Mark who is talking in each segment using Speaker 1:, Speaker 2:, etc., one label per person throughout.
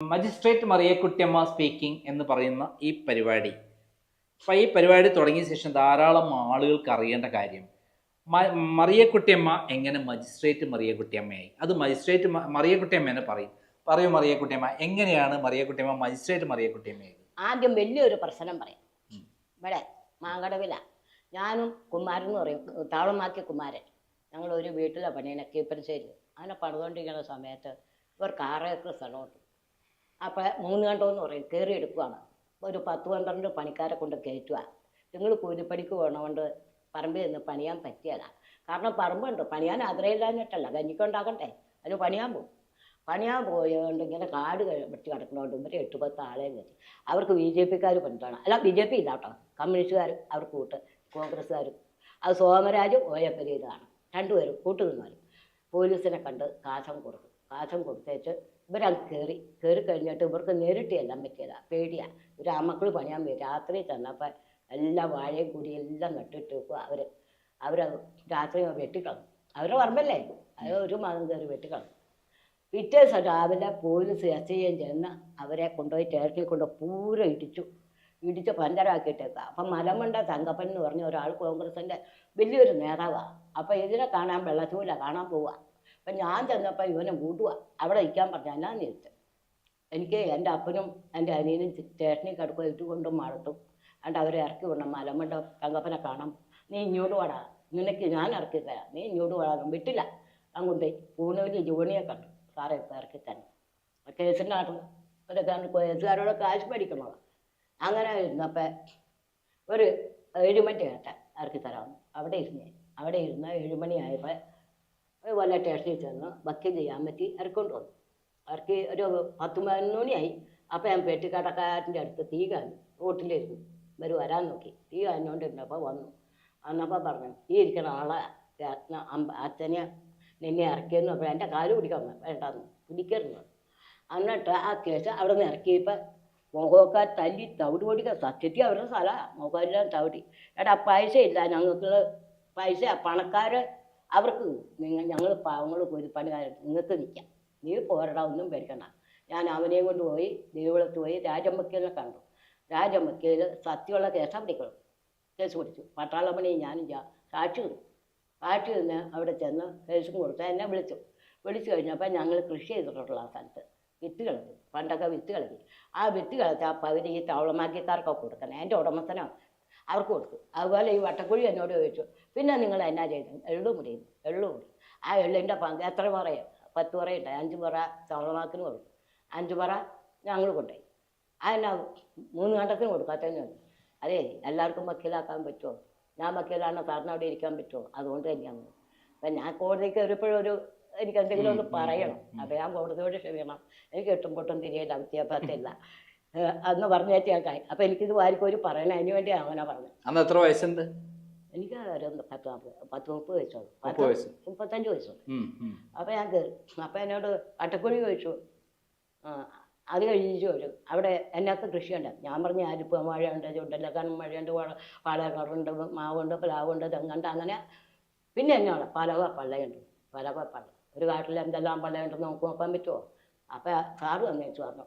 Speaker 1: Magistrate മറിയക്കുട്ടിയമ്മ speaking എന്ന് പറയുന്ന ഈ പരിപാടി. അപ്പം ഈ പരിപാടി തുടങ്ങിയ ശേഷം ധാരാളം ആളുകൾക്ക് അറിയേണ്ട കാര്യം മറിയക്കുട്ടിയമ്മ എങ്ങനെ മജിസ്ട്രേറ്റ് മറിയക്കുട്ടിയമ്മയായി അത് മജിസ്ട്രേറ്റ് മറിയക്കുട്ടിയമ്മ എന്നെ പറയും. പറയൂ മറിയക്കുട്ടിയമ്മ എങ്ങനെയാണ് മറിയക്കുട്ടിയമ്മ മജിസ്ട്രേറ്റ് മറിയക്കുട്ടിയമ്മയായത്
Speaker 2: ആദ്യം വലിയൊരു പ്രശ്നം പറയാം. ഇവിടെ മാങ്കടവില. ഞാനും കുമാരൻ എന്ന് പറയും താളമാക്കിയ കുമാരൻ. ഞങ്ങൾ ഒരു വീട്ടിലെ പണിയനെ കീപ്പൻശ്ശേരി അങ്ങനെ പണിതുകൊണ്ടിരിക്കുന്ന സമയത്ത് ഇവർക്ക് ആറ് ഏക്കർ സ്ഥലമുണ്ട് അപ്പോൾ മൂന്ന് കണ്ടോ എന്ന് പറയും കയറി എടുക്കുവാണ്. ഒരു പത്ത് പന്ത്രണ്ട് പണിക്കാരെ കൊണ്ട് കയറ്റുക നിങ്ങൾ കൂലിപ്പണിക്ക് പോകണതുകൊണ്ട് പറമ്പിൽ നിന്ന് പണിയാൻ പറ്റിയല്ല കാരണം പറമ്പുണ്ട് പണിയാൻ ആഗ്രഹമില്ലാഞ്ഞിട്ടല്ല. കഞ്ഞിക്കുണ്ടാക്കണ്ടേ അതിന് പണിയാൻ പോകും. പണിയാൻ പോയതുകൊണ്ട് ഇങ്ങനെ കാട് വെട്ടി കിടക്കണോണ്ട് ഇവരെ എട്ട് പത്ത് ആളെയും കയറ്റി. അവർക്ക് ബി ജെ പിക്കാർ അല്ല ബി ജെ പി ഇല്ല കേട്ടോ. കമ്മ്യൂണിസ്റ്റുകാർ അവർക്ക് കൂട്ട് കോൺഗ്രസ്സുകാരും. അത് സോമരാജും ഓയപ്പരീതാണ് രണ്ടുപേരും കൂട്ടു നിന്നാലും പോലീസിനെ കണ്ട് കാശം കൊടുക്കും. കാശം കൊടുത്തേച്ച് ഇവരങ്ങ് കയറി കയറി കഴിഞ്ഞിട്ട് ഇവർക്ക് നേരിട്ട് ചെല്ലാൻ പറ്റിയല്ല പേടിയാണ് ആ മക്കൾ പണിയാൻ പോയി രാത്രി ചെന്നപ്പോൾ എല്ലാ വാഴയും കൂടി എല്ലാം നട്ടിട്ട് വെക്കുക അവർ അവർ രാത്രി വെട്ടിക്കളഞ്ഞു. അവരുടെ പറമ്പല്ലേ അത് ഒരു മാസം കയറി വെട്ടിക്കളഞ്ഞു. പിറ്റേ ദിവസം രാവിലെ പോലീസ് എസ് എം ചെന്ന് അവരെ കൊണ്ടുപോയി സ്റ്റേഷനിൽ കൊണ്ട് പൂരം ഇടിച്ചു. ഇടിച്ച് പഞ്ചറാക്കിയിട്ടേക്കുക അപ്പം മലമണ്ട തങ്കപ്പൻ എന്ന് പറഞ്ഞ ഒരാൾ കോൺഗ്രസിന്റെ വലിയൊരു നേതാവാണ് അപ്പം ഇതിനെ കാണാൻ വെള്ളത്തൂല കാണാൻ പോവുക അപ്പം ഞാൻ ചെന്നപ്പോൾ ഇവനെ കൂട്ടുക അവിടെ നിൽക്കാൻ പറഞ്ഞു എന്നാന്ന് ചോദിച്ചു എനിക്ക് എന്റെ അപ്പനും എന്റെ അനിയനും സ്റ്റേഷനിൽ കിടക്കുക ഇട്ടുകൊണ്ടും മടത്തും. അണ്ട് അവരെ ഇറക്കി വിടണം. മലമണ്ട തങ്കപ്പനെ കാണാം നീ ഇങ്ങോട്ട് വാടാ. നിനക്ക് ഞാൻ ഇറക്കി തരാം. നീ ഇങ്ങോട്ട് വാടാ. വിട്ടില്ല. പോയി പൂണൂരിൽ ജോണിയെ കണ്ടു. സാറേ ഇപ്പം ഇറക്കി തന്നെ നാട്ടിൽ ഒരു കേസുകാരോട് കാശ് മേടിക്കണോ? അങ്ങനെ ഇരുന്നപ്പോൾ ഒരു ഏഴുമണി കേട്ട ഇറക്കി തരാമെന്ന്. അവിടെ ഇരുന്ന് അവിടെ ഇരുന്ന് ഏഴുമണിയായപ്പോൾ വല്ല സ്റ്റേഷനിൽ ചെന്ന് വക്കീൽ ചെയ്യാൻ പറ്റി ഇറക്കൊണ്ട് വന്നു. അവർക്ക് ഒരു പത്ത് പതിനൊന്ന് മണിയായി. അപ്പം ഞാൻ പെട്ടിക്കടക്കാരന്റെ അടുത്ത് തീ കാഞ്ഞു. റോട്ടിലിരുന്നു. ഇവർ വരാൻ നോക്കി. തീ കാഞ്ഞുകൊണ്ടിരുന്നപ്പോൾ വന്നു. അന്നപ്പോൾ പറഞ്ഞു ഈ ഇരിക്കുന്ന ആളെ. അമ്പ അച്ഛനെ നിന്നെ ഇറക്കിയെന്ന് അപ്പോൾ എന്റെ കാൽ പിടിക്കാൻ വേണ്ടാന്ന് പിടിക്കരുന്നു എന്നിട്ട് ആ കേസ് അവിടെ നിന്ന് ഇറക്കിയപ്പോൾ മുഖമൊക്കെ തല്ലി തവിട് പൊടിക്കുക സത്യത്തിൽ അവരുടെ സ്ഥലമാണ്. മുഖമെല്ലാം തവിടി. എടാ പൈസ ഇല്ല ഞങ്ങൾക്ക് പൈസ പണക്കാർ അവർക്ക് നിങ്ങൾ ഞങ്ങൾ പാവങ്ങൾ കൂലിപ്പണിക്കാർ നിങ്ങൾക്ക് നിൽക്കാം. നീ പോരടാ ഒന്നും പേടിക്കണ്ട. ഞാൻ അവനെയും കൊണ്ട് പോയി ദേവിളത്ത് പോയി രാജമ്പക്കീലിനെ കണ്ടു. രാജമ്മക്കയിൽ സത്യമുള്ള കേസാണ് പിടിക്കണം കേസ് പിടിച്ചു. പട്ടാളമണി ഞാനും സാക്ഷി നിന്നു സാക്ഷി നിന്ന് അവിടെ ചെന്ന് കേസും കൊടുത്ത് എന്നെ വിളിച്ചു. വിളിച്ചു കഴിഞ്ഞപ്പോൾ ഞങ്ങൾ കൃഷി ചെയ്തിട്ടുള്ള ആ സ്ഥലത്ത് വിത്ത് കളഞ്ഞു. പണ്ടൊക്കെ വിത്ത് കളഞ്ഞു. ആ വിത്ത് കളച്ച ആ പകുതി ഈ തവളമാക്കിക്കാർക്കൊക്കെ കൊടുക്കണം എന്റെ ഉടമസ്ഥനാണ്. അവർക്ക് കൊടുത്തു. അതുപോലെ ഈ വട്ടക്കുഴി എന്നോട് ചോദിച്ചു പിന്നെ നിങ്ങൾ എന്നാ ചെയ്തു? എള്ളു മുടിയുന്നു എള്ളു മുടി ആ എള്ളിന്റെ പങ്ക് എത്ര പറയും പത്ത് പറയട്ടെ അഞ്ച് പറ തവളമാക്കിന് കൊടുക്കും അഞ്ച് പറ ഞങ്ങൾ കൊണ്ടുപോയി. അതെന്നാ മൂന്ന് കണ്ടത്തിന് കൊടുക്കാത്തതെന്ന് പറഞ്ഞു അതേ എല്ലാവർക്കും വക്കീലാക്കാൻ പറ്റുമോ? ഞാൻ വക്കീലാണ്? സാറിന് അവിടെ ഇരിക്കാൻ പറ്റുമോ? അതുകൊണ്ട് തന്നെയാണ് അപ്പം ഞാൻ കോടതി കയറിയപ്പോഴും ഒരു എനിക്ക് എന്തെങ്കിലും ഒന്ന് പറയണം. അപ്പം ഞാൻ കോടതിയോട് ക്ഷമിക്കണം. എനിക്ക് എട്ടും പൊട്ടും തിരിയില്ല വിദ്യാഭ്യാസമില്ല അന്ന് പറഞ്ഞേറ്റ് ഞാൻ കായി അപ്പം എനിക്കിത് വാരിക്കോരി പറയണം അതിന് വേണ്ടി അങ്ങനെ പറഞ്ഞു
Speaker 1: അന്ന് എത്ര വയസ്സുണ്ട്?
Speaker 2: എനിക്ക് ഒരു പത്ത് നാൽപ്പത് പത്ത് മുപ്പത് വയസ്സുള്ളൂ
Speaker 1: മുപ്പത് വയസ്സ്.
Speaker 2: മുപ്പത്തഞ്ച് വയസ്സുള്ളൂ അപ്പൊ ഞാൻ കയറി അപ്പോൾ എന്നോട് അട്ടക്കുഴി ചോദിച്ചു. ആ, അത് കഴിഞ്ഞിട്ട് ചോദിച്ചു. അവിടെ എന്നൊക്കെ കൃഷിയുണ്ട്. ഞാൻ പറഞ്ഞു അരിപ്പ് മഴയുണ്ട് ചുണ്ടലക്കാൻ മഴയുണ്ട് പാലക്കാടുണ്ട് മാവുണ്ട് പ്ലാവുണ്ട് തെങ്ങുണ്ട് അങ്ങനെ. പിന്നെ എന്നാണ് പലവ പള്ളയുണ്ട്. പലവ പള്ള. ഒരു കാട്ടിൽ എന്തെല്ലാം പള്ളയുണ്ടെന്ന് നോക്കാൻ പറ്റുമോ അപ്പോൾ സാറ് വന്നേച്ചു പറഞ്ഞു.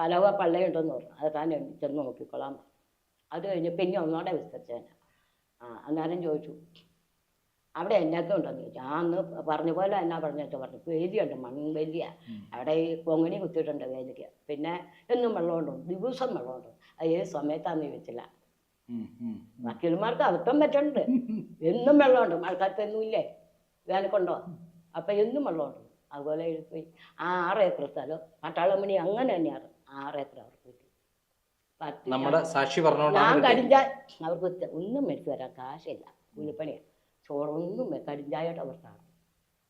Speaker 2: പലവ പള്ളയുണ്ടെന്ന് പറഞ്ഞു. അത് താൻ ചെന്ന് നോക്കിക്കൊള്ളാൻ പറഞ്ഞു. അത് കഴിഞ്ഞ് പിന്നെ ഒന്നോടെ വിസ്തരിച്ചേന ആ അന്നേരം ചോദിച്ചു അവിടെ എന്നൊക്കെ ഉണ്ടെന്ന് ചോദിച്ചു. ആ അന്ന് പറഞ്ഞ പോലെ എന്നാ പറഞ്ഞിട്ട് പറഞ്ഞു വേലിയുണ്ട് മൺവേലിയ. അവിടെ ഈ കൊങ്ങണി കുത്തിയിട്ടുണ്ട് വേലിക്ക്. പിന്നെ എന്നും വെള്ളമുണ്ട് ദിവസം വെള്ളമുണ്ട്. അത് ഏത് സമയത്താന്ന് ചോദിച്ചില്ല. വക്കീൽമാർക്ക് അബദ്ധം പറ്റുന്നുണ്ട്. എന്നും വെള്ളമുണ്ട്. മഴക്കാലത്തൊന്നും ഇല്ലേ വേനൽക്കൊണ്ടോ അപ്പം എന്നും വെള്ളമുണ്ട്. അതുപോലെ എഴുതി. ആ ആറ് ഏക്കർ സ്ഥലം. പട്ടാളമണി അങ്ങനെ തന്നെയാണ് ആറ് ഏക്കർ അവർക്ക് കിട്ടി.
Speaker 1: നമ്മുടെ സാക്ഷി
Speaker 2: ഞാൻ കടിഞ്ചായ അവർക്ക് ഒന്നും മേടിച്ചു തരാൻ കാശില്ല. കൂലിപ്പണിയാണ് ചോറൊന്നും കടിഞ്ചായിട്ട് അവർ കാണും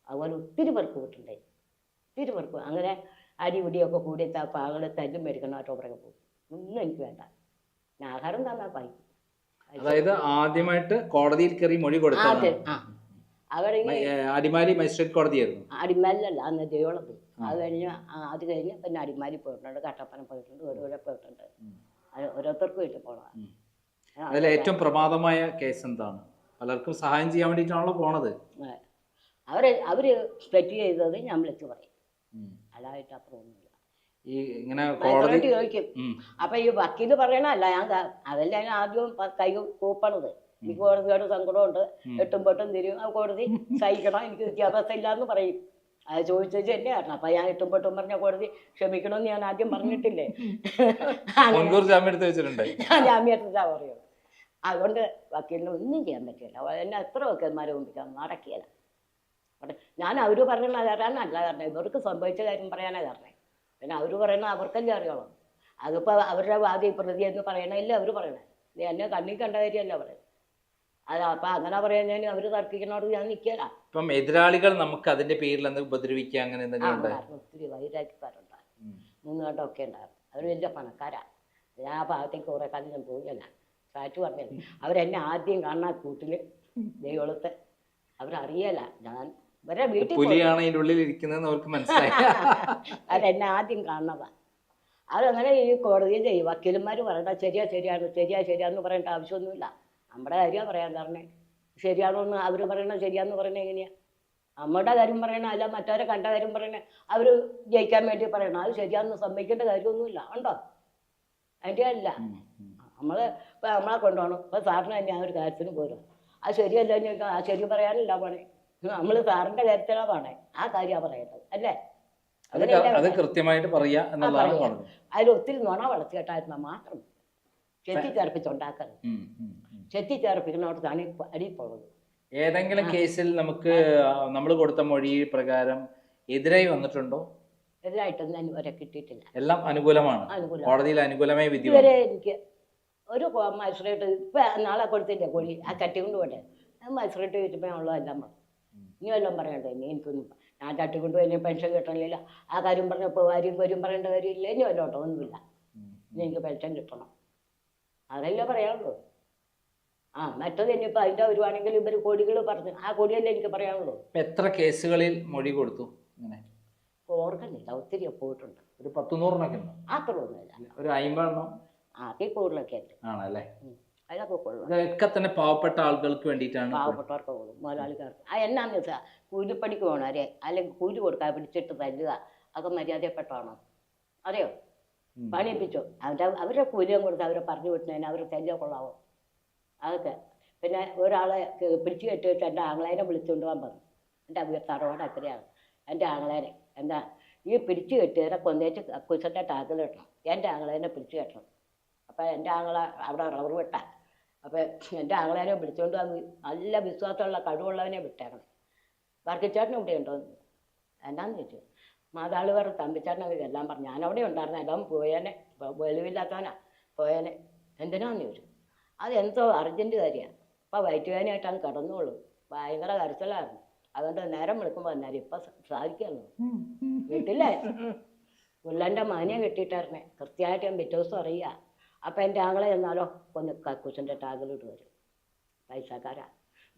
Speaker 2: അതുപോലെ ഒത്തിരി പേർക്ക് കിട്ടുണ്ടായി ഒത്തിരി പേർക്ക് അങ്ങനെ അരി ഉടിയൊക്കെ കൂടി പാകൾ തല്ലും മേടിക്കണം ആട്ടോ പുറകെ പോകും. ഒന്നും എനിക്ക് വേണ്ട. ഞാൻ ആഹാരം തന്നാൽ പായി
Speaker 1: അതായത് ആദ്യമായിട്ട് കോടതിയിൽ കയറി മൊഴി
Speaker 2: കൊടുത്തു അവിടെ
Speaker 1: അടിമാലി മജിസ്ട്രേറ്റ് കോടതിയായിരുന്നു.
Speaker 2: അടിമാലിയല്ല അന്ന് ജയോളം
Speaker 1: ആ.
Speaker 2: അത് കഴിഞ്ഞ് അത് കഴിഞ്ഞ് പിന്നെ അടിമാലി പോയിട്ടുണ്ട് കട്ടപ്പന പോയിട്ടുണ്ട് ഓരോരോ പോയിട്ടുണ്ട്.
Speaker 1: ഓരോരുത്തർക്ക്
Speaker 2: അത് ഓരോരുത്തർക്കും വീട്ടിൽ പോകണം
Speaker 1: അതിൽ ഏറ്റവും പ്രമാദമായ കേസ് എന്താണ്? പലർക്കും സഹായം ചെയ്യാൻ വേണ്ടിയിട്ടാണല്ലോ പോണത്.
Speaker 2: അവർ അവർ തെറ്റ് ചെയ്തത് ഞാൻ വിളിച്ചു പറയും. അതായിട്ട് അപ്പുറമൊന്നുമില്ല
Speaker 1: ഈ ഇങ്ങനെ കോടതി
Speaker 2: ചോദിക്കും. അപ്പൊ ഈ വക്കീൽ പറയണല്ല ഞാൻ അതല്ല ഞാൻ ആദ്യം കൈ കൂപ്പണത്. എനിക്ക് കോടതിയോട് സങ്കടമുണ്ട്. എട്ടും പെട്ടും തിരിയും. കോടതി സഹിക്കണം എനിക്ക് വിദ്യാഭ്യാസം ഇല്ലാന്ന് പറയും. അത് ചോദിച്ചത് തന്നെയാണ് അപ്പൊ ഞാൻ എട്ടും പെട്ടും പറഞ്ഞ കോടതി ക്ഷമിക്കണമെന്ന് ഞാൻ ആദ്യം പറഞ്ഞിട്ടില്ലേ? അങ്ങനെ
Speaker 1: മുൻകൂർ ജാമ്യം എടുത്ത് വെച്ചിട്ടുണ്ട്?
Speaker 2: ഞാൻ പറയുള്ളൂ. അതുകൊണ്ട് വക്കീലിന് ഒന്നും ചെയ്യാൻ പറ്റില്ല. എന്നെ എത്ര വക്കീൽമാരെ മുമ്പിക്കാൻ നടക്കിയല്ല ഞാൻ ഞാൻ അവർ പറയുന്ന കാരണമല്ല കാരണം ഇവർക്ക് സംഭവിച്ച കാര്യം പറയാനാ കാരണം. പിന്നെ അവർ പറയുന്ന അവർക്കല്ലേ അറിയണം അതിപ്പോ അവരുടെ വാദി പ്രതി എന്ന് പറയണല്ലേ അവർ പറയണേ. നീ എന്നെ കണ്ണി കണ്ട കാര്യമല്ല പറയുന്നത് അത് അപ്പൊ അങ്ങനെ പറയാൻ ഞാൻ അവർ തർക്കിക്കണോട് ഞാൻ നിക്കല.
Speaker 1: ഇപ്പം എതിരാളികൾ നമുക്ക് അതിന്റെ പേരിൽ എന്ത് ഉപദ്രവിക്കുക അങ്ങനെ എന്തെങ്കിലും ഉണ്ട്?
Speaker 2: ഒത്തിരി വൈരാഗ്യക്കാരുണ്ടായിരുന്നു. ഒക്കെ ഉണ്ടായിരുന്നു. അവർ വലിയ പണക്കാരാ. ഞാൻ ആ ഭാഗത്തേക്ക് കുറെ കാലം ഞാൻ പോയില്ല സാറ്റ് പറഞ്ഞത് അവരെന്നെ ആദ്യം കാണാൻ കൂട്ടിൽ ദൈവത്തെ അവരറിയല ഞാൻ ഇവരെ വീട്ടിൽ.
Speaker 1: പുലിയാണ് ഉള്ളിൽ ഇരിക്കുന്നതെന്ന് അവർക്ക് മനസ്സിലായി.
Speaker 2: അവരെന്നെ ആദ്യം കാണുന്നതാണ് അതങ്ങനെ ഈ കോടതിയിൽ വക്കീലന്മാർ പറയണ്ട ശരിയാ ശരിയാണ് ശരിയാ ശരിയാന്ന് പറയേണ്ട ആവശ്യമൊന്നുമില്ല. നമ്മുടെ കാര്യമാണ് പറയാൻ പറഞ്ഞേ ശരിയാണോ എന്ന് അവർ പറയണത് ശരിയാന്ന് പറയണത് എങ്ങനെയാ? നമ്മുടെ കാര്യം പറയണ അല്ല മറ്റവരെ കണ്ട കാര്യം പറയണ അവർ ജയിക്കാൻ വേണ്ടി പറയണം. അത് ശരിയാന്ന് സമ്മതിക്കേണ്ട കാര്യമൊന്നുമില്ല. ഉണ്ടോ അതിന്റെ അല്ല. നമ്മൾ ഇപ്പം നമ്മളെ കൊണ്ടുപോകണം. ഇപ്പം സാറിന് തന്നെ ആ ഒരു കാര്യത്തിന് പോരും. അത് ശരിയല്ല എന്ന് ചോദിച്ചാൽ ആ ശരി പറയാനല്ല പണേ. നമ്മൾ സാറിന്റെ കാര്യത്തിലാണ് പണേ. ആ കാര്യമാണ് പറയേണ്ടത്. അല്ലേ?
Speaker 1: അത്? കൃത്യമായിട്ട് പറയാ എന്നുള്ളതാണ്
Speaker 2: അതിൽ ഒത്തിരി നുണ വളർത്തിയിട്ടായിരുന്ന മാത്രം. ചെത്തി ചേർപ്പിച്ചുണ്ടാക്കരുത്
Speaker 1: ഉം, ഉം, ഉം.
Speaker 2: ചെത്തി ചേർപ്പിക്കുന്നോടത്താണ് ഈ പോകുന്നത്
Speaker 1: ഏതെങ്കിലും കേസിൽ നമുക്ക് നമ്മൾ കൊടുത്ത മൊഴി പ്രകാരം എതിരായി വന്നിട്ടുണ്ടോ?
Speaker 2: എതിരായിട്ടൊന്നും വരെ കിട്ടിയിട്ടില്ല.
Speaker 1: എല്ലാം അനുകൂലമാണ്.
Speaker 2: അനുകൂലം
Speaker 1: കോടതിയിൽ അനുകൂലമായ വിധി
Speaker 2: ഇതുവരെ എനിക്ക് ഒരു മജിസ്ട്രേറ്റ് ഇപ്പൊ നാളെ കൊടുത്തില്ലേ കോഴി? ആ കട്ടി കൊണ്ട് പോട്ടെ. മജിസ്ട്രേറ്റ് ചോദിച്ചപ്പോൾ ഉള്ളതെല്ലാം പറഞ്ഞു ഇനി വല്ലതും പറയണ്ടേ? ഇനി എനിക്കൊന്നും ഞാൻ ചട്ടി കൊണ്ട് പോയി പെൻഷൻ കിട്ടണില്ല. ആ കാര്യം പറഞ്ഞപ്പോൾ ആരും വരും പറയേണ്ട കാര്യമില്ല. ഇനി വല്ലോട്ടോ ഒന്നുമില്ല ഇനി എനിക്ക് പെൻഷൻ കിട്ടണം. അതല്ലേ പറയാനുള്ളൂ. ആ മറ്റത് ഇനിയിപ്പോൾ അതിന്റെ വരുവാണെങ്കിൽ ഇവർ കോടികൾ പറഞ്ഞു ആ കോടിയല്ലേ എനിക്ക് പറയാനുള്ളൂ.
Speaker 1: എത്ര കേസുകളിൽ മൊഴി കൊടുത്തു അങ്ങനെ
Speaker 2: ഓർക്കുന്നില്ല ഒത്തിരി പോയിട്ടുണ്ട്.
Speaker 1: ഒരു പത്ത് നൂറിനൊക്കെ ഉണ്ടോ?
Speaker 2: അത്ര ഒന്നുമില്ല
Speaker 1: ഒരു അമ്പതെണ്ണം
Speaker 2: അതിൽ കൂടുതലൊക്കെ ഉണ്ട്.
Speaker 1: ആണല്ലേ?
Speaker 2: ഉം. അതിലൊക്കെ കൊള്ളും.
Speaker 1: ഇതൊക്കെ തന്നെ പാവപ്പെട്ട ആളുകൾക്ക് വേണ്ടിയിട്ടാണ്
Speaker 2: പാവപ്പെട്ടവർക്ക് പോകും മുതലാളിക്കാർക്ക്. ആ എന്നാന്ന് വെച്ചാൽ കൂലിപ്പണിക്ക് പോകണവരെ അല്ലെങ്കിൽ കൂലി കൊടുക്കാൻ പിടിച്ചിട്ട് തല്ലുക അതൊക്കെ മര്യാദപ്പെട്ടതാണോ? അറിയോ. പണിയിപ്പിച്ചു അവരുടെ അവരുടെ കൂലിയും കൊടുത്ത് അവരെ പറഞ്ഞു വിട്ടുന്നതിന് അവർ തല്ലിയ കൊള്ളാവോ? അതൊക്കെ. പിന്നെ ഒരാളെ പിടിച്ചു കെട്ടിയിട്ട് എന്റെ ആങ്ങളേനെ വിളിച്ചുകൊണ്ട് പോകാൻ പറഞ്ഞു. എന്റെ വീ തറവാട് അത്രയാണ് എന്റെ ആങ്ങളേനെ എന്താ ഈ പിടിച്ചു കെട്ടിയതിനെ കൊന്നേച്ച് കുശത്തെ ടാക്കിൽ ഇടണം. എന്റെ ആങ്ങളേനെ പിടിച്ചു കെട്ടണം. അപ്പോൾ എന്റെ ആങ്ങള അവിടെ റബ്ബർ വെട്ട. അപ്പോൾ എന്റെ ആങ്ങളേനെ വിളിച്ചുകൊണ്ട് വന്ന് നല്ല വിശ്വാസമുള്ള കഴിവുള്ളവനെ വിട്ടേക്കണം. വർക്കിച്ചേട്ടൻ ഇവിടെ ഉണ്ടോ എന്നാന്ന് ചോദിച്ചു. മാതാൾ പറഞ്ഞു തമ്പിച്ചേട്ടനൊക്കെ എല്ലാം പറഞ്ഞു. ഞാനവിടെ ഉണ്ടായിരുന്നു. എല്ലാം പോയേനെ. വെളിവില്ലാത്തവനാ. പോയേനെ. എന്തിനാന്ന് ചോദിച്ചു? അത് എന്തോ അർജന്റ് കാര്യമാണ് അപ്പോൾ വയറ്റുവേദനയായിട്ടാണ് കിടന്നുള്ളൂ ഭയങ്കര കരച്ചിലായിരുന്നു. അതുകൊണ്ട് നേരം വിളിക്കുമ്പോൾ നേരം ഇപ്പം സാധിക്കുന്നു വീട്ടില്ലേ പുള്ളന്റെ മാനിയെ കെട്ടിയിട്ടായിരുന്നേ. കൃത്യമായിട്ട് ഞാൻ പിറ്റേ ദിവസം അറിയുക അപ്പം എന്റെ ആങ്ങളെ എന്നാലോ ഒന്ന് കക്കൂസിന്റെ ടാഗിലിട്ട് വരും പൈസക്കാരാ.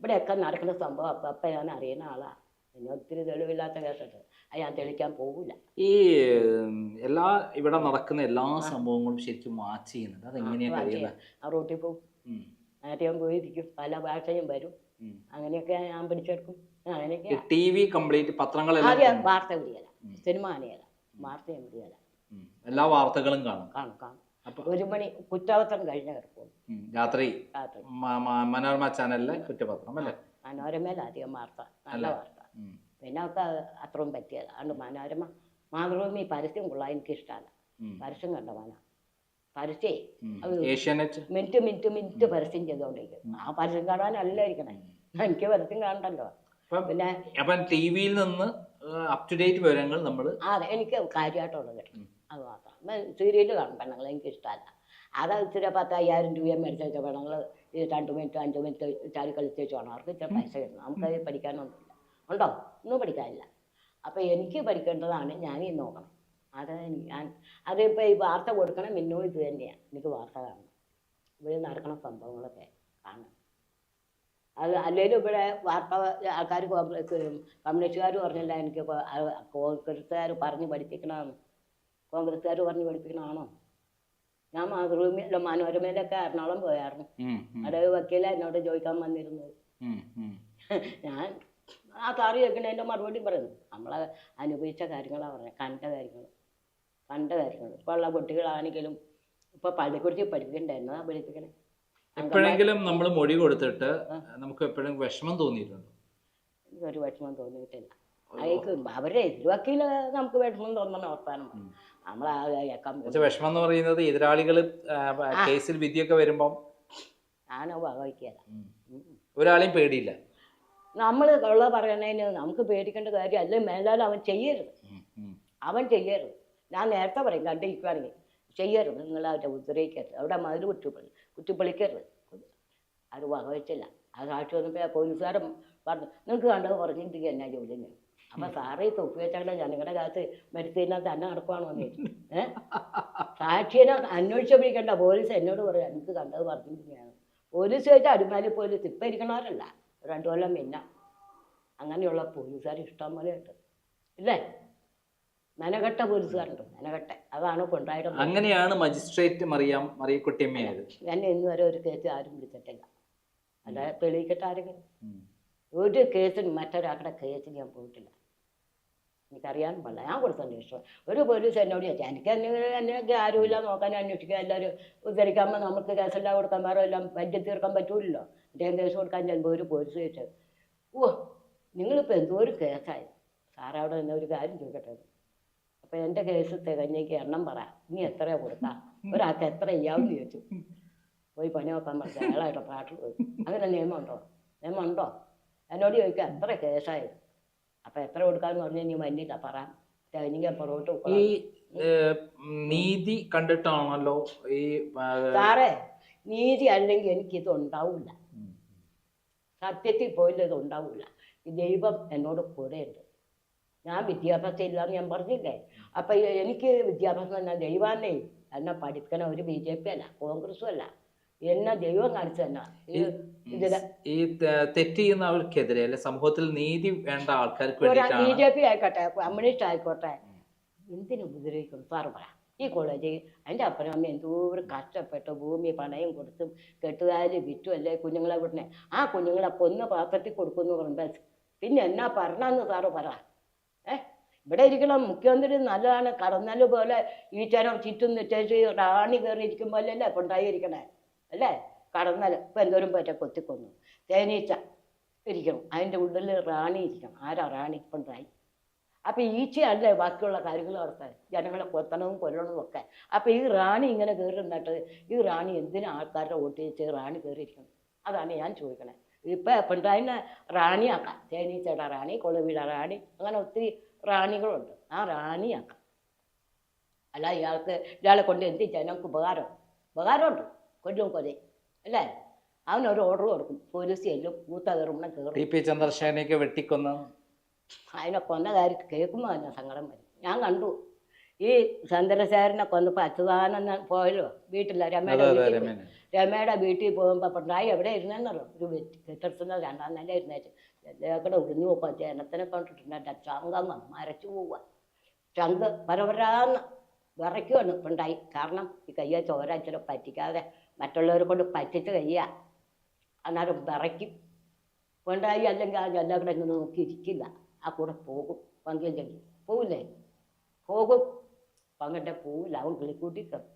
Speaker 2: ഇവിടെയൊക്കെ നടക്കുന്ന സംഭവം അപ്പം അപ്പം ഞാൻ അറിയുന്ന ആളാണ് പിന്നെ ഒത്തിരി തെളിവില്ലാത്ത കേട്ടിട്ട് അത് ഞാൻ തെളിക്കാൻ പോകില്ല
Speaker 1: ഈ എല്ലാ ഇവിടെ നടക്കുന്ന എല്ലാ സംഭവങ്ങളും ശരിക്കും വാച്ച് ചെയ്യുന്നുണ്ട്. അതെങ്ങനെയാണ് കഴിയുന്നത്
Speaker 2: ആ റൂട്ടിൽ പോകും നേരത്തെ പോയിരിക്കും. പല ഭാഷയും വരും. അങ്ങനെയൊക്കെ ഞാൻ പിടിച്ചെടുക്കും. അങ്ങനെയൊക്കെ
Speaker 1: ടി വി കംപ്ലീറ്റ് പത്രങ്ങളെല്ലാം
Speaker 2: ആദ്യം വാർത്ത വിടിയല. സിനിമ കാണുകയല്ല. വാർത്തയും വിടിയല
Speaker 1: എല്ലാ വാർത്തകളും കാണും.
Speaker 2: കാണും കാണും. ഒരു മണി കുറ്റപത്രം കഴിഞ്ഞ കിടക്കും
Speaker 1: രാത്രി മനോരമ ചാനലിലെ കുറ്റപത്രം അല്ലേ?
Speaker 2: മനോരമയിൽ അധികം വാർത്ത. നല്ല വാർത്ത. പിന്നെ അവർക്ക് അത്രയും പറ്റിയത് അതുകൊണ്ട് മനോരമ മാതൃഭൂമി പരസ്യം കൊള്ളാം എനിക്കിഷ്ടമല്ല
Speaker 1: ഉം,
Speaker 2: പരസ്യം കണ്ട മന. പരസ്യേ. മിനിറ്റ് മിനിറ്റ് മിനിറ്റ് പരസ്യം ചെയ്തുകൊണ്ടിരിക്കും ആ പരസ്യം കാണാനല്ല ഇരിക്കണേ. എനിക്ക് പരസ്യം കാണണ്ടല്ലോ. പിന്നെ
Speaker 1: അപ്പം ടി വിയിൽ നിന്ന് അപ് ടു ഡേറ്റ് വിവരങ്ങൾ നമ്മൾ
Speaker 2: അതെ. എനിക്ക് കാര്യമായിട്ടുള്ളത് കിട്ടും. അത് മാത്രം. സീരിയൽ കാണും പെണ്ണുങ്ങൾ എനിക്ക് ഇഷ്ടമല്ല അത് ഇച്ചിരി പത്ത് അയ്യായിരം രൂപ മേടിച്ച പെണ്ണുങ്ങൾ രണ്ട് മിനിറ്റ് അഞ്ച് മിനിറ്റ് ചാരി കളിച്ച് വെച്ച് വേണം. അവർക്ക് ഇച്ചിരി പൈസ കിട്ടണം നമുക്ക് പഠിക്കാനൊന്നുമില്ല. ഉണ്ടോ ഒന്നും പഠിക്കാനില്ല. അപ്പോൾ എനിക്ക് പഠിക്കേണ്ടതാണ് ഞാൻ ഈ നോക്കണം. അത് എനിക്ക് ഞാൻ അതിപ്പോൾ ഈ വാർത്ത കൊടുക്കണം മിന്നോ ഇത് തന്നെയാണ് എനിക്ക് വാർത്ത കാണണം. ഇവിടെ നടക്കുന്ന സംഭവങ്ങളൊക്കെ കാണണം. അത് അല്ലെങ്കിലും ഇവിടെ വാർത്ത ആൾക്കാർ കമ്മ്യൂണിസ്റ്റുകാർ പറഞ്ഞില്ല എനിക്ക് കോൺഗ്രസ്സുകാർ പറഞ്ഞ് പഠിപ്പിക്കണമെന്ന് കോൺഗ്രസ്സുകാർ പറഞ്ഞ് പഠിപ്പിക്കണമാണോ? ഞാൻ മാതൃഭൂമി അല്ല മനോരമയിലൊക്കെ എറണാകുളം പോയായിരുന്നു. അവിടെ വക്കീല എന്നോട് ചോദിക്കാൻ വന്നിരുന്നത്. ഞാൻ ആ സാറ് ചോദിക്കണതിന്റെ മറുപടി പറയുന്നു. നമ്മളെ അനുഭവിച്ച കാര്യങ്ങളാണ് പറഞ്ഞത് കണ്ട കാര്യങ്ങൾ കണ്ട കാര്യങ്ങൾ ഇപ്പോൾ ഉള്ള കുട്ടികളാണെങ്കിലും ഇപ്പൊ പള്ളിക്കുറിച്ച് പഠിപ്പിക്കണ്ടേ? ആ പഠിപ്പിക്കണേ?
Speaker 1: എപ്പോഴെങ്കിലും നമ്മൾ മൊഴി കൊടുത്തിട്ട് നമുക്ക് എപ്പോഴും വിഷമം തോന്നിയിട്ടുണ്ട്?
Speaker 2: ഒരു വിഷമം തോന്നിയിട്ടില്ല. അയക്ക് അവരെ എതിർവാക്കിയിൽ നമുക്ക് വിഷമം തോന്നണ ഉറപ്പാണ് നമ്മൾ
Speaker 1: വിഷമം എന്ന് പറയുന്നത് എതിരാളികൾ കേസിൽ വിധിയൊക്കെ വരുമ്പം
Speaker 2: ഞാനത് വകവയ്ക്കല
Speaker 1: ഒരാളെയും പേടിയില്ല.
Speaker 2: നമ്മൾ ഉള്ള പറയണതിന് നമുക്ക് പേടിക്കേണ്ട കാര്യം അല്ലെ? മേലാൽ അവൻ ചെയ്യരുത്. അവൻ ചെയ്യരുത്. ഞാൻ നേരത്തെ പറയും കണ്ടിരിക്കുകയാണെങ്കിൽ ചെയ്യരുത്. നിങ്ങൾ അവരെ ഉപദ്രവിക്കരുത് അവിടെ മതിൽ കുറ്റിപ്പള്ളി കുറ്റിപ്പള്ളിക്കരുത് അത് വകവച്ചില്ല ആ സാക്ഷി വന്നപ്പോൾ പോലീസുകാരൻ പറഞ്ഞു നിങ്ങൾക്ക് കണ്ടത് പറഞ്ഞിട്ട് എന്നാ ജോലി അപ്പൊ സാറേ തൊപ്പി വെച്ചാൽ ജനങ്ങളുടെ കാലത്ത് മരുത്തിനാ തന്നെ നടക്കുവാണോ എന്ന് ഏഹ് സാക്ഷിനെ അന്വേഷിച്ച് പിടിക്കണ്ട പോലീസ് എന്നോട് പറയാം എനിക്ക് കണ്ടത് പറഞ്ഞിരിക്കുകയാണ്. പോലീസ് ചോദിച്ചാൽ അടിമാലി പോലീസ് ഇപ്പം ഇരിക്കണവരല്ല. രണ്ടു കൊല്ലം പിന്നെ അങ്ങനെയുള്ള പോലീസുകാർ ഇഷ്ടം പോലെ ഉണ്ട്. ഇല്ലേ? നനകെട്ട പോലീസുകാരുണ്ട്. നനകെട്ട അതാണ് കൊണ്ടായിട്ട്
Speaker 1: അങ്ങനെയാണ് മജിസ്ട്രേറ്റ് മറിയാം മറിയക്കുട്ടിയമ്മയായത്
Speaker 2: എന്നെ ഇന്ന് വരെ ഒരു കേസ് ആരും വിളിച്ചിട്ടില്ല. അല്ല തെളിയിക്കട്ടെ ആരെങ്കിലും. ഒരു കേസിന് മറ്റൊരാളുടെ കേസിന് ഞാൻ പോയിട്ടില്ല. എനിക്കറിയാൻ പാടില്ല. ഞാൻ കൊടുത്തതിന്റെ ഇഷ്ടം ഒരു പോലീസ് എന്നോട് ചോദിച്ചാൽ എനിക്ക് എന്നെ ആരുമില്ല. നോക്കാൻ അന്വേഷിക്കുക എല്ലാവരും ഉദ്ധരിക്കുമ്പോൾ നമുക്ക് കേസെല്ലാം കൊടുക്കാൻ വേറെ എല്ലാം വൈദ്യ തീർക്കാൻ പറ്റൂലല്ലോ? എന്റെ കേസ് കൊടുക്കാൻ ചെല്ലുമ്പോൾ ഒരു പോലീസ് ചോദിച്ചത് ഓ നിങ്ങളിപ്പോൾ എന്തോ ഒരു കേസായി. സാറവിടെ അവിടെ നിന്ന് ഒരു കാര്യം ചോദിക്കട്ടെ. അപ്പോൾ എന്റെ കേസ് തികഞ്ഞേക്ക് എണ്ണം പറ. ഇനി എത്രയാ കൊടുക്കാം ഒരാൾക്ക് എത്ര ചെയ്യാവും ചോദിച്ചു. പോയി പണി നോക്കാൻ പറഞ്ഞു. അയാളായിട്ട് പാട്ട് പോയി. അങ്ങനെ നിയമമുണ്ടോ നിയമമുണ്ടോ എന്നോട് ചോദിക്കുക എത്ര കേസായി? അപ്പം എത്ര കൊടുക്കാന്ന് പറഞ്ഞാൽ നീ മഞ്ഞില്ല പറ. തികഞ്ഞെങ്കിൽ പുറകോട്ട്
Speaker 1: ഈ നീതി കണ്ടിട്ടാണല്ലോ ഈ
Speaker 2: സാറേ നീതി അല്ലെങ്കിൽ എനിക്കിത് ഉണ്ടാവില്ല. സത്യത്തിൽ പോയില്ല ഇത് ഉണ്ടാവില്ല ഈ ദൈവം എന്നോട് കൂടെയുണ്ട്. ഞാൻ വിദ്യാഭ്യാസം ഇല്ല എന്ന് ഞാൻ പറഞ്ഞില്ലേ? അപ്പം എനിക്ക് വിദ്യാഭ്യാസം തന്നെ ദൈവാന്നേ എന്നെ പഠിപ്പിക്കണ ഒരു ബി ജെ പി അല്ല കോൺഗ്രസും അല്ല. എന്നെ ദൈവം കാണിച്ചു തന്നെ.
Speaker 1: ഈ തെറ്റ് ചെയ്യുന്നവർക്കെതിരെ അല്ലെ സമൂഹത്തിൽ നീതി വേണ്ട ആൾക്കാർക്ക്
Speaker 2: ബി ജെ പി ആയിക്കോട്ടെ കമ്മ്യൂണിസ്റ്റ് ആയിക്കോട്ടെ. എന്തിനു ഉപദ്രവിക്കും സാറ് പറ. ഈ കോളേജ് എന്റെ അപ്പനും അമ്മയും എന്തോരം കഷ്ടപ്പെട്ട് ഭൂമി പണയം കൊടുത്തും കെട്ടുകാരി വിറ്റും അല്ലേ കുഞ്ഞുങ്ങളെ വിടണേ ആ കുഞ്ഞുങ്ങളെ കൊന്ന് പാത്രത്തിൽ കൊടുക്കുന്നു പറഞ്ഞത് പിന്നെ എന്നാ പറഞ്ഞെന്ന് സാറ് പറ. ഏ? ഇവിടെ ഇരിക്കണം മുഖ്യമന്ത്രി നല്ലതാണ്. കടന്നൽ പോലെ ഈച്ചരം ചുറ്റും നിറ്റേച്ച് റാണി കയറി ഇരിക്കുമ്പോഴല്ലേ കൊണ്ടായിരിക്കണേ? അല്ലേ? കടന്നൽ. ഇപ്പം എന്തോരം പറ്റ കൊത്തിക്കൊന്നു. തേനീച്ച ഇരിക്കണം. അതിന്റെ ഉള്ളിൽ റാണി ഇരിക്കണം. ആരാ റാണി? കൊണ്ടായി അപ്പം ഈച്ചയല്ലേ ബാക്കിയുള്ള കാര്യങ്ങൾ നടത്താൻ ജനങ്ങളെ കൊത്തണതും കൊല്ലണതും ഒക്കെ. അപ്പം ഈ റാണി ഇങ്ങനെ കയറി നിന്നിട്ട് ഈ റാണി എന്തിനാ ആൾക്കാരുടെ വോട്ട് ചെയ്ത് റാണി കയറിയിരിക്കണം അതാണ് ഞാൻ ചോദിക്കണേ. ഇപ്പം പിണറായിനെ റാണിയാക്കാം തേനീച്ചയുടെ റാണി കൊളവീട റാണി അങ്ങനെ ഒത്തിരി റാണികളുണ്ട്. ആ റാണിയാക്കാം അല്ല ഇയാൾക്ക് ഇയാളെ കൊണ്ട് എന്ത് ജനങ്ങൾക്ക് ഉപകാരം? ഉപകാരമുണ്ട്. കൊല്ലും കൊലയും. അല്ലേ? അവനൊരു ഓർഡർ കൊടുക്കും. പോലീസ് ചെല്ലും കൂത്ത കയറുമ്പോൾ
Speaker 1: ടി
Speaker 2: കയറും
Speaker 1: പി ചന്ദ്രശേഖരനെയൊക്കെ വെട്ടിക്കൊന്ന.
Speaker 2: അതിനെ കൊന്ന കാര്യം കേൾക്കുമ്പോൾ തന്നെ സങ്കടം വരും. ഞാൻ കണ്ടു. ഈ ചന്ദ്രശേഖരനെ കൊന്നപ്പോൾ അച്യുതാനന്ദൻ പോയല്ലോ വീട്ടില്ല രമയുടെ വീട്ടിൽ രമയുടെ വീട്ടിൽ പോകുമ്പോൾ പിണറായി എവിടെ ഇരുന്നെന്നറിയോ? ഒരു കെട്ടിടത്തുനിന്ന് രണ്ടാം നില ഇരുന്നേച്ച്. എല്ലാക്കടെ ഒഴിഞ്ഞു പോകുമ്പോൾ ജനത്തിനെ കണ്ടിട്ടുണ്ട്. ചങ്കം ചങ്കങ്ങ മരച്ചു പോവുക ചങ്ക് പരപരാന്ന് വിറയ്ക്കുവാണ് പിണറായി കാരണം ഈ കയ്യെ ഇച്ചിരി പറ്റിക്കാതെ മറ്റുള്ളവരെ കൊണ്ട് പറ്റിച്ച് കയ്യ. അന്നേരം വിറയ്ക്കും. പിണറായി അല്ലെങ്കിൽ ആ എല്ലാവരുടെ ഇങ്ങനെ നോക്കിയിരിക്കില്ല. ആ കൂടെ പോകും. പങ്കില്ലെങ്കിൽ പോവില്ലേ? പോകും. പങ്കിട്ട് പോവില്ല. അവൻ കിളിക്കൂട്ടി കയറും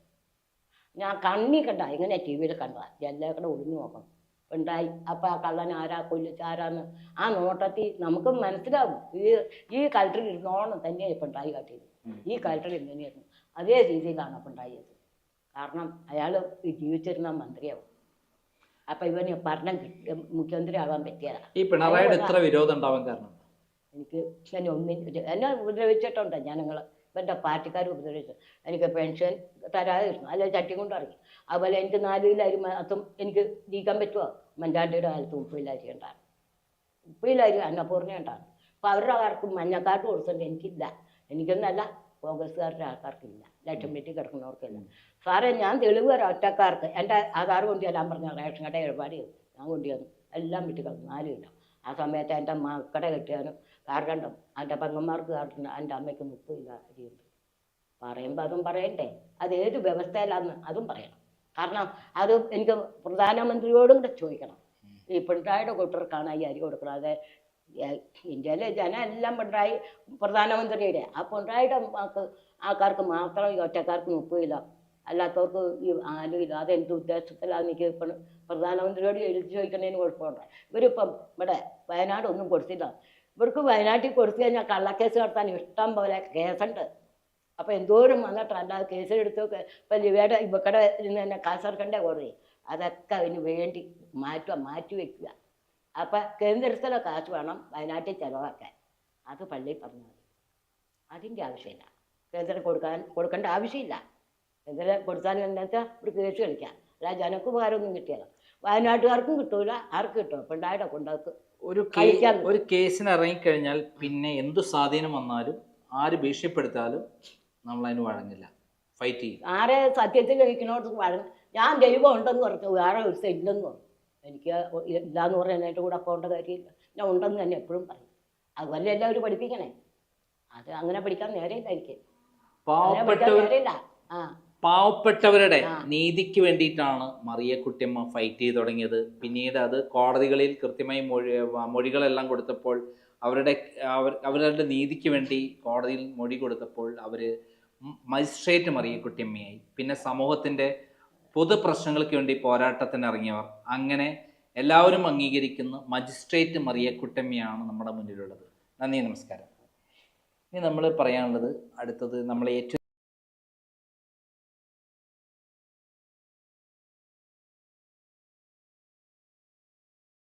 Speaker 2: ഞാൻ കണ്ണി കണ്ട ഇങ്ങനെ ടി വിയിൽ കണ്ടതാ കൂടെ ഒളിഞ്ഞു നോക്കണം. ഉണ്ടായി അപ്പം ആ കള്ളൻ ആരാ? കൊല്ലിച്ച് ആരാന്ന്? ആ നോട്ടത്തിൽ നമുക്ക് മനസ്സിലാവും ഈ ഈ കലക്ടറിൽ ഇരുന്നോണം തന്നെയാണ് ഇപ്പം ഉണ്ടായി കാട്ടിയത്. ഈ കലക്ടറിൽ ഇങ്ങനെയായിരുന്നു. അതേ രീതിയിലാണ് അപ്പം ഉണ്ടായത്. കാരണം അയാൾ ജീവിച്ചിരുന്ന മന്ത്രിയാവും. അപ്പം ഇവന് ഭരണം മുഖ്യമന്ത്രി ആവാൻ പറ്റിയതാണ്
Speaker 1: ഈ പിണറായിയുടെ ഇത്ര വിരോധം ഉണ്ടാവാൻ കാരണം?
Speaker 2: എനിക്ക് എന്നെ ഒന്നും എന്നെ ഉപദ്രവിച്ചിട്ടുണ്ട് ജനങ്ങൾ എന്റെ പാർട്ടിക്കാർ ഉപദ്രവിച്ചു. എനിക്ക് പെൻഷൻ തരാതിരുന്നു. അല്ലെങ്കിൽ ചട്ടി കൊണ്ട് ഇറങ്ങി അതുപോലെ എനിക്ക് നാല് കിലോ അരി അതും എനിക്ക് ജീവിക്കാൻ പറ്റുമോ മഞ്ചാണ്ടിയുടെ കാലത്ത് ഉപ്പില്ലാരി ഉണ്ടാണ് ഉപ്പില്ലാരി അന്നപൂർണ ഉണ്ടാണ് അപ്പോൾ അവരുടെ ആൾക്കാർക്ക് മഞ്ഞക്കാർക്ക് കൊടുത്തിട്ടുണ്ട് എനിക്കില്ല. എനിക്കൊന്നല്ല കോൺഗ്രസ്സുകാരുടെ ആൾക്കാർക്കില്ല. ലക്ഷം വീട്ടിൽ കിടക്കുന്നവർക്കില്ല. സാറേ ഞാൻ തെളിവ് തരാം ഒറ്റക്കാർക്ക്. എന്റെ ആധാർ കൊണ്ടുവരാൻ പറഞ്ഞ റേഷൻ കട ഇടപാട് ചെയ്തു. ഞാൻ കൊണ്ടുവന്നു. എല്ലാം വീട്ടിൽ കിടന്നു. നാല് കിലോ ആ സമയത്ത് എന്റെ മക്കളെ കെട്ടിയാനും കാർഡുണ്ടും എന്റെ പെങ്ങന്മാർക്ക് കാർഡുണ്ട് എന്റെ അമ്മയ്ക്ക് മുപ്പില്ല അരിയുണ്ട്. പറയുമ്പോൾ അതും പറയണ്ടേ. അത് ഏത് വ്യവസ്ഥയിലാന്ന് അതും പറയണം. കാരണം അത് എനിക്ക് പ്രധാനമന്ത്രിയോടും കൂടെ ചോദിക്കണം. ഈ പിണറായിയുടെ കൂട്ടർക്കാണ് ഈ അരി കൊടുക്കുന്നത്. ഇന്ത്യയിലെ ജനം എല്ലാം പിണറായി പ്രധാനമന്ത്രിയുടെ. ആ പിണറായിയുടെ ആൾക്കാർക്ക് മാത്രം ഈ ഒറ്റക്കാർക്ക് മുപ്പത് കിലോ അല്ലാത്തവർക്ക് ഈ നാല് കിലോ അതെന്ത് ഉദ്ദേശത്തിലാണ് എനിക്ക് ഇപ്പം പ്രധാനമന്ത്രിയോട് എഴുതി ചോദിക്കണേന് കുഴപ്പമുണ്ട്. ഇവരിപ്പം ഇവിടെ വയനാട് ഒന്നും കൊടുത്തില്ല. ഇവർക്ക് വയനാട്ടിൽ കൊടുത്തു കഴിഞ്ഞാൽ കള്ളക്കേസ് നടത്താൻ ഇഷ്ടം പോലെ കേസുണ്ട്. അപ്പോൾ എന്തോരം വന്നിട്ട് അല്ലാതെ കേസെടുത്ത് ഇപ്പം ലിവയുടെ ഇവക്കടെ ഇരുന്ന് തന്നെ കാസർഗണ്ഡേ കോടതി അതൊക്കെ അതിന് വേണ്ടി മാറ്റുക മാറ്റി വയ്ക്കുക അപ്പം കേന്ദ്രത്തിലെ കാശ് വേണം വയനാട്ടിൽ ചിലവാക്കാൻ. അത് പള്ളി പറഞ്ഞാൽ മതി. അതിന്റെ ആവശ്യമില്ല. കേന്ദ്രം കൊടുക്കാൻ കൊടുക്കേണ്ട ആവശ്യമില്ല. കേന്ദ്രം കൊടുത്താൽ എന്താ ഒരു കേസ് കളിക്കാം. അല്ല ജനക്ക് ഉപകാരമൊന്നും കിട്ടിയല്ല വയനാട്ടുകാർക്കും കിട്ടൂല ആർക്കും കിട്ടും അപ്പം ഉണ്ടായിട്ട് കൊണ്ടാക്ക്
Speaker 1: ഒരു ഒരു കേസിന് ഇറങ്ങിക്കഴിഞ്ഞാൽ പിന്നെ എന്തു സ്വാധീനം വന്നാലും ആര് ഭീഷണിപ്പെടുത്താലും നമ്മൾ അതിന് വഴങ്ങില്ല. ഫൈറ്റ് ചെയ്യും.
Speaker 2: ആരെ സത്യത്തിൽ കഴിക്കണോട്ട് വഴങ്ങും ഞാൻ ദൈവം ഉണ്ടെന്ന് പറഞ്ഞു വേറെ ഒരു ഇല്ലെന്ന് പറഞ്ഞു. എനിക്ക് ഇല്ലാന്ന് പറഞ്ഞാൽ എന്റെ കൂടെ പോകേണ്ട കാര്യമില്ല. ഞാൻ ഉണ്ടെന്ന് തന്നെ എപ്പോഴും പറയും. അതുപോലെ എല്ലാവരും പഠിപ്പിക്കണേ. അത് അങ്ങനെ പഠിക്കാൻ നേരെയില്ല എനിക്ക്. നേരെയില്ല ആ.
Speaker 1: പാവപ്പെട്ടവരുടെ നീതിക്ക് വേണ്ടിയിട്ടാണ് മറിയക്കുട്ടിയമ്മ ഫൈറ്റ് ചെയ്ത് തുടങ്ങിയത്. പിന്നീട് അത് കോടതികളിൽ കൃത്യമായി മൊഴി മൊഴികളെല്ലാം കൊടുത്തപ്പോൾ അവരുടെ അവർ അവരുടെ നീതിക്ക് വേണ്ടി കോടതിയിൽ മൊഴി കൊടുത്തപ്പോൾ അവർ മജിസ്ട്രേറ്റ് മറിയക്കുട്ടിയമ്മയായി പിന്നെ സമൂഹത്തിന്റെ പൊതു പ്രശ്നങ്ങൾക്ക് വേണ്ടി പോരാട്ടത്തിന് ഇറങ്ങിയവർ. അങ്ങനെ എല്ലാവരും അംഗീകരിക്കുന്ന മജിസ്ട്രേറ്റ് മറിയക്കുട്ടമ്മയാണ് നമ്മുടെ മുന്നിലുള്ളത്. നന്ദി നമസ്കാരം. ഇനി നമ്മൾ പറയാനുള്ളത് അടുത്തത് നമ്മളെ ഏറ്റവും